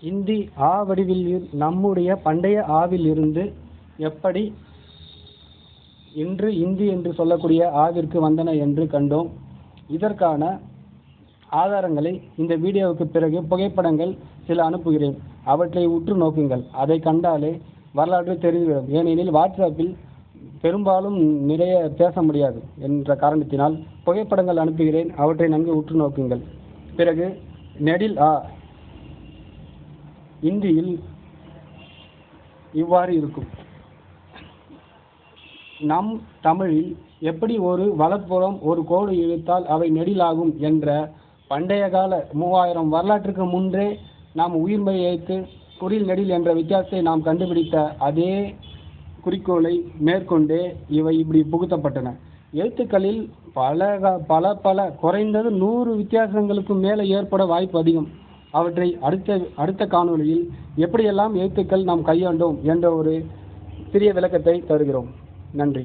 இந்தி ஆ வடிவில் நம்முடைய பண்டைய ஆவில் இருந்து எப்படி இன்று இந்தி என்று சொல்லக்கூடிய ஆவிற்கு வந்தன என்று கண்டோம். இதற்கான ஆதாரங்களை இந்த வீடியோவுக்கு பிறகு புகைப்படங்கள் சில அனுப்புகிறேன். அவற்றை உற்று நோக்குங்கள். அதை கண்டாலே வரலாற்று தெரிந்துவிடும் ஏனெனில் வாட்ஸ்அப்பில் பெரும்பாலும் நிறைய பேச முடியாது என்ற காரணத்தினால் புகைப்படங்கள் அனுப்புகிறேன். அவற்றை நன்கு உற்று நோக்குங்கள். பிறகு நெடில் ஆ இந்தியில் இவ்வாறு இருக்கும். நம் தமிழில் எப்படி ஒரு வலப்புறம் ஒரு கோடு இழுத்தால் அவை நெடிலாகும் என்ற பண்டைய கால மூவாயிரம் வரலாற்றுக்கு முன்றே நாம் உயிர்மை வைத்து குறில் நெடில் என்ற வித்தியாசத்தை நாம் கண்டுபிடித்த அதே குறிக்கோளை மேற்கொண்டே இவை இப்படி புகுத்தப்பட்டன. எழுத்துக்களில் பல பல பல குறைந்தது நூறு வித்தியாசங்களுக்கு மேலே ஏற்பட வாய்ப்பு அதிகம். அவற்றை அடுத்த அடுத்த காணொளியில் எப்படியெல்லாம் எழுத்துக்கள் நாம் கையாண்டோம் என்ற ஒரு சிறிய விளக்கத்தை தருகிறோம். நன்றி.